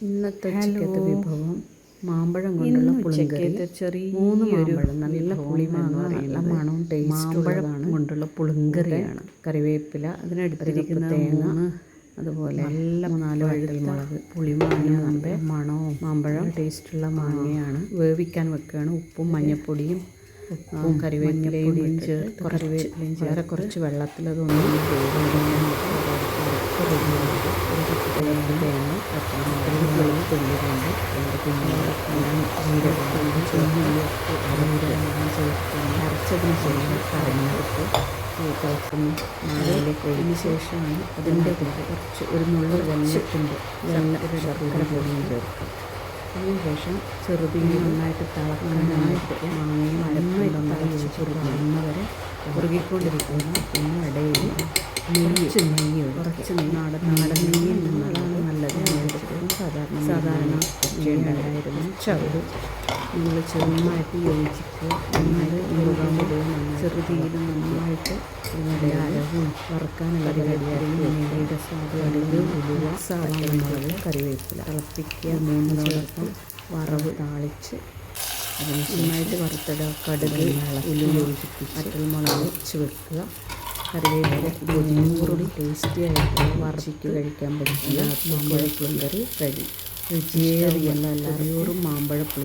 ഇന്നത്തെ ഉച്ചക്കത്തെ വിഭവം മാമ്പഴം കൊണ്ടുള്ള പുളിങ്കറി. ചെറിയ മൂന്ന് മാമ്പഴം നല്ല പുളിമാങ്ങ നല്ല മണവും ടേസ്റ്റും കൊണ്ടുള്ള പുളിങ്കറിയാണ്. കറിവേപ്പില അതിനടുത്തിരിക്കുന്ന തേങ്ങ അതുപോലെ നല്ല മൂന്നാൽ വഴുതൽമുളക് പുളിമാങ്ങ നല്ല മണവും മാമ്പഴം. ടേസ്റ്റുള്ള മാങ്ങയാണ്. വേവിക്കാൻ വെക്കുകയാണ്. ഉപ്പും മഞ്ഞപ്പൊടിയും ഉപ്പും കറിവേപ്പിലയും ഇഞ്ച് കുറച്ച് വളരെ കുറച്ച് വെള്ളത്തിൽ അതൊന്നും തേങ്ങ അരച്ചതിന് ശേഷം കറിഞ്ഞെടുത്ത് ഒഴിഞ്ഞ ശേഷമാണ് അതിന്റെ കൂടെ കുറച്ച് ഒരു നുള്ള വെള്ളത്തിന്റെ വെള്ള ശർക്കര പൊടിയും ചേർക്കും അതിനുശേഷം ചെറുതിങ്ങി നന്നായിട്ട് തിളക്കാനായിട്ട് മാങ്ങയും യോജിച്ചൊരു കാണുന്നവരെ കുറുകിക്കൊണ്ടിരിക്കുന്ന പിന്നെ ഇടയിൽ നെയ്യ്. നെയ്യ് കുറച്ച് നാടൻ നാടൻ നെയ്യ് നിന്നതാണ് നല്ലത് മേടിച്ചിട്ടും സാധാരണ സാധാരണ ഉണ്ടായിരുന്നു. ചവിട്. നമ്മൾ ചെറുതായിട്ട് യോജിക്കുക നന്നായിട്ട് മുറുകാൻ ചെറുതീയിൽ നന്നായിട്ട് മലയാളവും വറുക്കാനുള്ള നെയ്യുടെ സ്വാദ് കടുക് ഉലുവ സാധാരണ മുളക് കറിവേപ്പില. തിളപ്പിക്കുക മൂന്നിനോടൊപ്പം വറവ് താളിച്ച് അതിന് നന്നായിട്ട് വറുത്തിടുക കടുക് ഉലുവ യോജിപ്പിച്ച് വറ്റൽമുളക് വെച്ച് വെക്കുക. കറിവേപ്പില ഒന്നുകൂടി ടേസ്റ്റി ആയിട്ട് വറച്ചിട്ട് കഴിക്കാൻ പറ്റില്ല മാമ്പഴ കറി റെഡി. രുചിയേറിയ എല്ലാവരും മാമ്പഴ പുളി